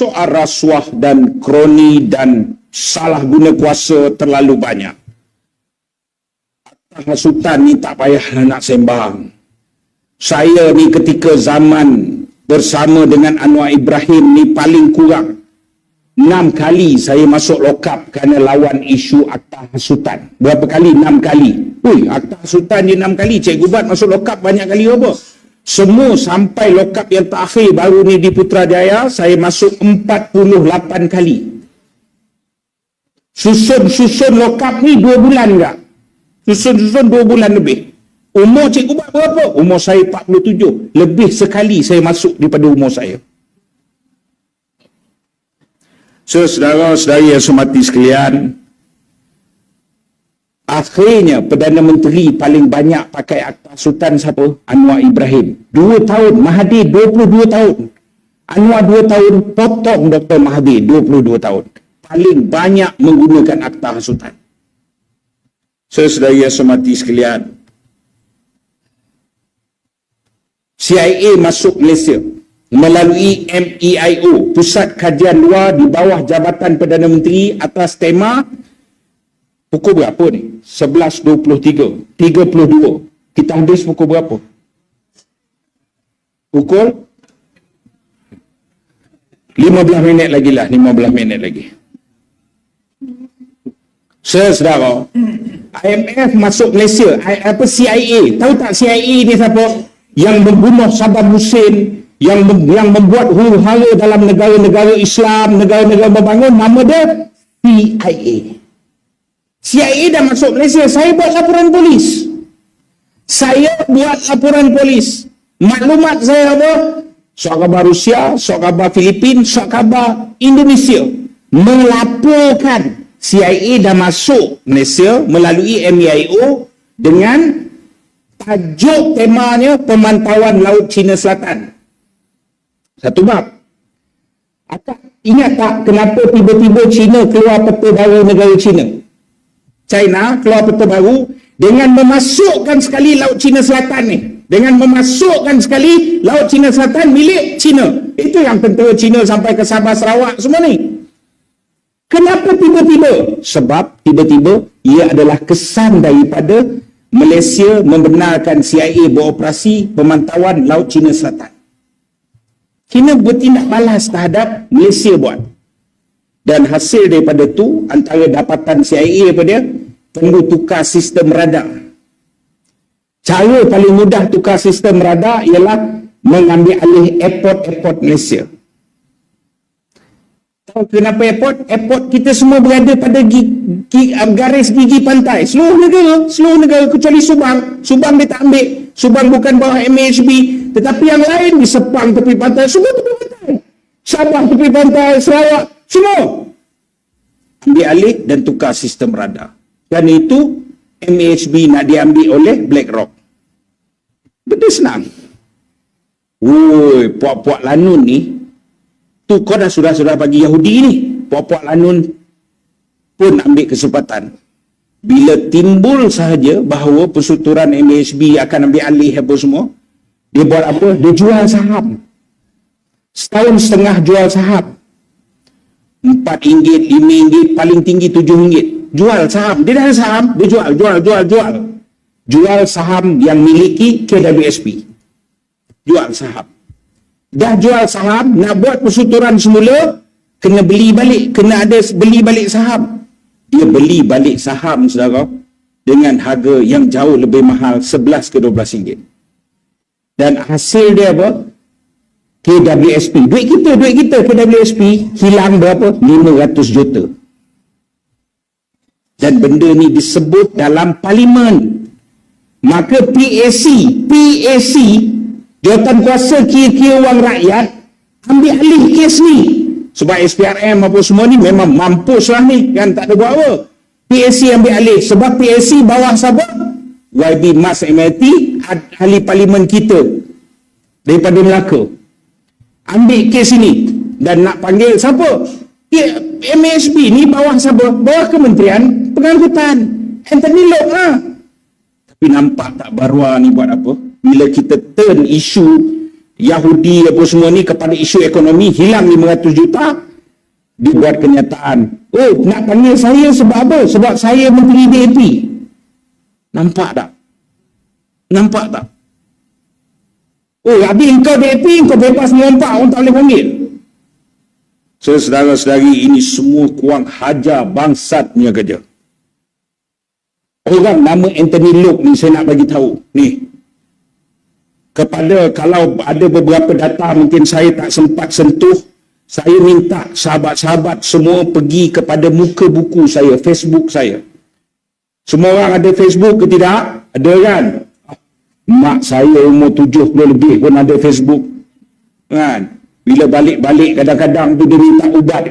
soal rasuah dan kroni dan salah guna kuasa terlalu banyak. Atas Sultan ni tak payah nak sembang. Saya ni ketika zaman bersama dengan Anwar Ibrahim ni paling kurang enam kali saya masuk lokap kerana lawan isu Akta Sultan. Berapa kali? Enam kali. Ui, Akta Sultan je enam kali. Cikgu Bat masuk lokap banyak kali apa? Semua sampai lokap yang terakhir baru ni di Putrajaya, saya masuk 48 kali. Susun-susun lokap ni dua bulan enggak? Susun-susun dua bulan lebih. Umur cikgu buat berapa? Umur saya 47. Lebih sekali saya masuk daripada umur saya. So, saudara-saudara yang semati sekalian, akhirnya Perdana Menteri paling banyak pakai Akta Sultan siapa? Anwar Ibrahim. Dua tahun. Mahathir 22 tahun. Anwar dua tahun. Potong Dr. Mahathir 22 tahun. Paling banyak menggunakan Akta Sultan. Yang semati sekalian, CIA masuk Malaysia melalui MEIO, Pusat Kajian Luar di bawah Jabatan Perdana Menteri atas tema pukul berapa ni? 11.23, 32. Kita habis pukul berapa? Pukul 15 minit lagi lah, 15 minit lagi. Saudara, IMF masuk Malaysia, apa CIA, tahu tak CIA ni siapa? yang membunuh Saddam Hussein yang yang membuat huru-hara dalam negara-negara Islam, negara-negara membangun nama dia CIA. CIA dah masuk Malaysia. Saya buat laporan polis. Saya buat laporan polis. Maklumat saya apa? Sok khabar Rusia, sok khabar Filipin, sok khabar Indonesia melaporkan CIA dah masuk Malaysia melalui MEIO dengan tajuk temanya pemantauan Laut Cina Selatan. Satu bab. Ingat tak kenapa tiba-tiba China keluar peta baru negara China? China keluar peta baru dengan memasukkan sekali Laut Cina Selatan ni. Dengan memasukkan sekali Laut Cina Selatan milik China. Itu yang tentera China sampai ke Sabah Sarawak semua ni. Kenapa tiba-tiba? Sebab tiba-tiba ia adalah kesan daripada Malaysia membenarkan CIA beroperasi pemantauan Laut Cina Selatan. China bertindak balas terhadap Malaysia buat. Dan hasil daripada tu antara dapatan CIA apa dia? Perlu tukar sistem radar. Cara paling mudah tukar sistem radar ialah mengambil alih airport-airport Malaysia. Tahu kenapa airport? Airport kita semua berada pada gigi, uh, garis gigi pantai. Seluruh negara, seluruh negara kecuali Subang. Subang dia tak ambil. Subang bukan bawah MHB. Tetapi yang lain di Sepang tepi pantai. Semua tepi pantai. Sabah tepi pantai, Sarawak. Semua. Ambil alih dan tukar sistem radar. Dan itu MHB nak diambil oleh BlackRock. Benda senang. Woi, puak-puak lanun ni tu kau dah sudah-sudah bagi Yahudi ni puak-puak lanun pun ambil kesempatan bila timbul sahaja bahawa persuturan MHB akan ambil alih apa semua dia buat apa? dia jual saham setahun setengah jual saham empat ringgit, lima ringgit, paling tinggi tujuh ringgit jual saham, dia dah ada saham. Dia jual, jual, jual, jual. Jual saham yang miliki KWSP jual saham. Dah jual saham nak buat persuturan semula kena beli balik. Kena ada beli balik saham. Dia beli balik saham saudara dengan harga yang jauh lebih mahal 11 ke 12 ringgit. Dan hasil dia apa? KWSP duit kita duit kita KWSP hilang berapa? 500 juta dan benda ni disebut dalam parlimen maka PAC PAC Jawatan kuasa kira-kira wang rakyat ambil alih kes ni. Sebab SPRM apa semua ni memang mampus lah ni kan tak ada buat apa. PAC ambil alih. Sebab PAC bawah siapa? YB Mas MLT ahli parlimen kita daripada Melaka. Ambil kes ini dan nak panggil siapa? Ya, MSB ni bawah siapa? Bawah Kementerian Pengangkutan. Anthony Lok lah. Tapi nampak tak Barua ni buat apa? bila kita turn isu Yahudi apa semua ni kepada isu ekonomi hilang 500 juta dibuat kenyataan oh nak panggil saya sebab apa sebab saya menteri DAP nampak tak nampak tak oh habis engkau DAP engkau bebas melompat orang tak boleh panggil saudara-saudari ini semua kuang hajar bangsatnya kerja. Orang nama Anthony Luke ni saya nak bagi tahu. Ni. Kepada kalau ada beberapa data mungkin saya tak sempat sentuh saya minta sahabat-sahabat semua pergi kepada muka buku saya Facebook saya. Semua orang ada Facebook ke tidak? Ada kan? Mak saya umur 70 lebih pun ada Facebook. Kan bila balik-balik kadang-kadang tu dia minta ubat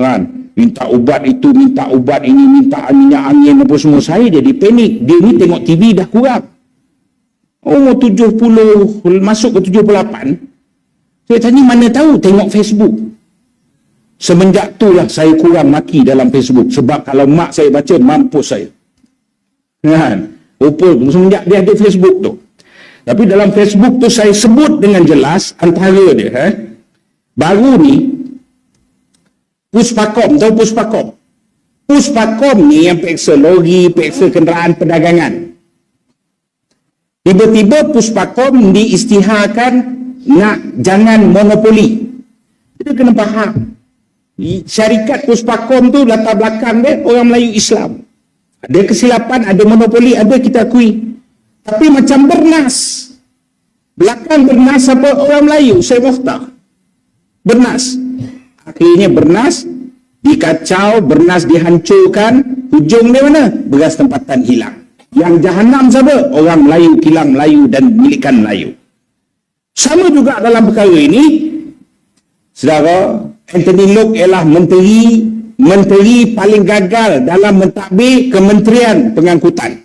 kan? Minta ubat itu minta ubat ini minta minyak angin apa semua. Saya jadi panik. Dia ni tengok TV dah kurang. Umur 70 masuk ke 78 saya tanya mana tahu? Tengok Facebook. Semenjak tu lah saya kurang maki dalam Facebook. Sebab kalau mak saya baca mampus saya. Kan? Opal semenjak dia ada Facebook tu tapi dalam Facebook tu saya sebut dengan jelas antara dia eh? baru ni Puspakom tahu Puspakom Puspakom ni yang peksa lori peksa kenderaan perdagangan Tiba-tiba Puspakom diistiharkan nak jangan monopoli. Kita kena faham. Syarikat Puspakom tu latar belakang dia orang Melayu Islam. Ada kesilapan, ada monopoli, ada kita akui. Tapi macam bernas. Belakang bernas apa orang Melayu? Saya Mukhtar. Bernas. Akhirnya bernas dikacau, bernas dihancurkan. Hujung dia mana? Beras tempatan hilang. Yang jahanam siapa? Orang Melayu, kilang Melayu dan milikan Melayu. Sama juga dalam perkara ini, saudara, Anthony Lok ialah menteri menteri paling gagal dalam mentadbir Kementerian Pengangkutan.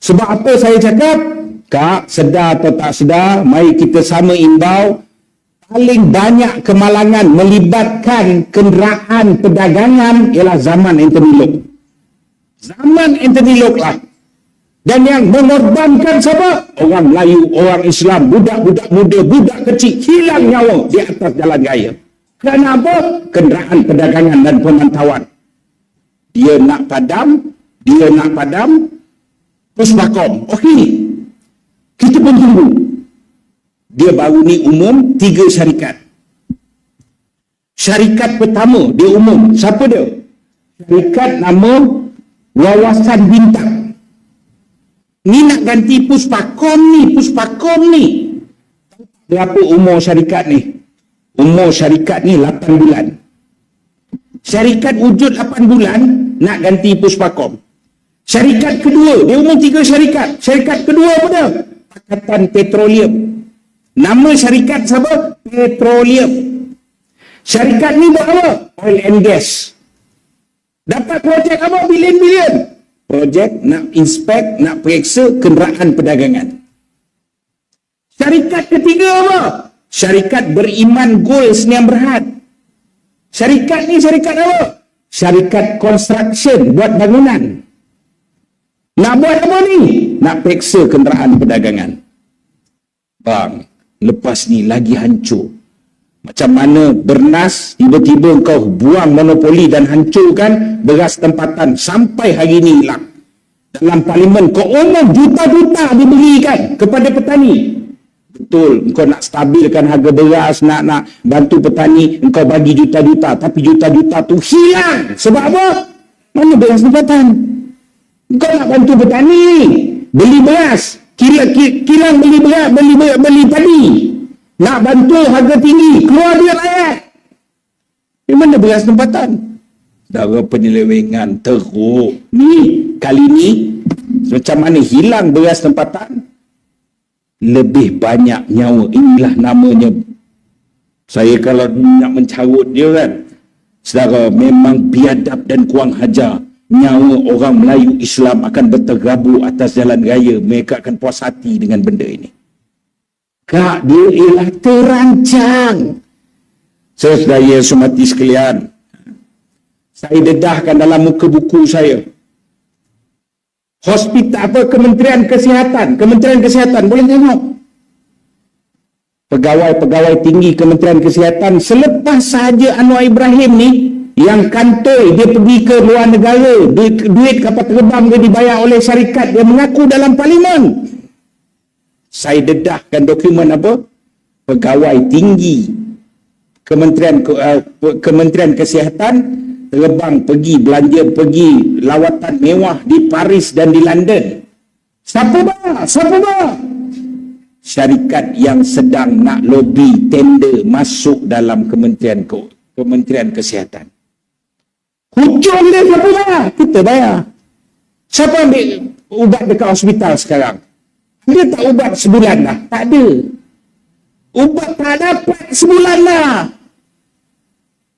Sebab apa saya cakap? Kak, sedar atau tak sedar, mari kita sama imbau paling banyak kemalangan melibatkan kenderaan perdagangan ialah zaman Anthony Lok. Zaman Anthony Lok lah dan yang mengorbankan siapa? Orang Melayu, orang Islam, budak-budak muda, budak kecil hilang nyawa di atas jalan raya. Kenapa? Kenderaan perdagangan dan pemantauan. Dia nak padam, dia nak padam, puspakom. Okey, kita pun tunggu. Dia baru ni umum tiga syarikat. Syarikat pertama dia umum. Siapa dia? Syarikat nama Wawasan Bintang. Ni nak ganti puspakom ni, puspakom ni. Berapa umur syarikat ni? Umur syarikat ni 8 bulan. Syarikat wujud 8 bulan, nak ganti puspakom. Syarikat kedua, dia umur tiga syarikat. Syarikat kedua apa dia? Pakatan Petroleum. Nama syarikat siapa? Petroleum. Syarikat ni buat apa? Oil and Gas. Dapat projek apa? Bilion-bilion projek nak inspek, nak periksa kenderaan perdagangan. Syarikat ketiga apa? Syarikat beriman gol seniam berhad. Syarikat ni syarikat apa? Syarikat construction buat bangunan. Nak buat apa ni? Nak periksa kenderaan perdagangan. Bang, lepas ni lagi hancur. Macam mana bernas tiba-tiba kau buang monopoli dan hancurkan beras tempatan sampai hari ini hilang. Dalam parlimen kau umum juta-juta diberikan kepada petani. Betul, kau nak stabilkan harga beras, nak nak bantu petani, kau bagi juta-juta. Tapi juta-juta tu hilang. Sebab apa? Mana beras tempatan? Kau nak bantu petani, beli beras. Kilang, kilang beli beras, beli, beli, beli padi. Nak bantu harga tinggi, keluar duit rakyat. Di mana beras tempatan? Dara penyelewengan teruk. Ni, kali ni, macam mana hilang beras tempatan? Lebih banyak nyawa. Inilah namanya. Saya kalau nak mencarut dia kan, saudara memang biadab dan kuang hajar. Nyawa orang Melayu Islam akan bertergabu atas jalan raya. Mereka akan puas hati dengan benda ini. Kak, dia ialah terancang. Saudara semati sekalian, saya dedahkan dalam muka buku saya. Hospital apa Kementerian Kesihatan, Kementerian Kesihatan boleh tengok. pegawai-pegawai tinggi Kementerian Kesihatan selepas sahaja Anwar Ibrahim ni yang kantoi dia pergi ke luar negara duit, duit kapal terbang dia dibayar oleh syarikat dia mengaku dalam parlimen. Saya dedahkan dokumen apa? Pegawai tinggi. Kementerian uh, Kementerian Kesihatan terbang pergi belanja pergi lawatan mewah di Paris dan di London. Siapa bah siapa bah syarikat yang sedang nak lobby tender masuk dalam Kementerian Kementerian Kesihatan. Hujung dia siapa bayar? Kita bayar. Siapa ambil ubat dekat hospital sekarang? Dia tak ubat sebulan dah. Tak ada. Ubat tak dapat sebulan dah.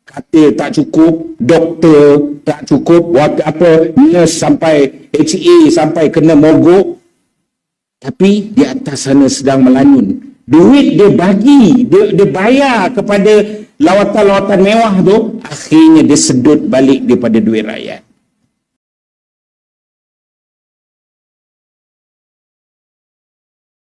Kata tak cukup, doktor tak cukup, waktu apa, nurse sampai HA sampai kena mogok, tapi di atas sana sedang melanyun. Duit dia bagi, dia, dia bayar kepada lawatan-lawatan mewah tu, akhirnya dia sedut balik daripada duit rakyat.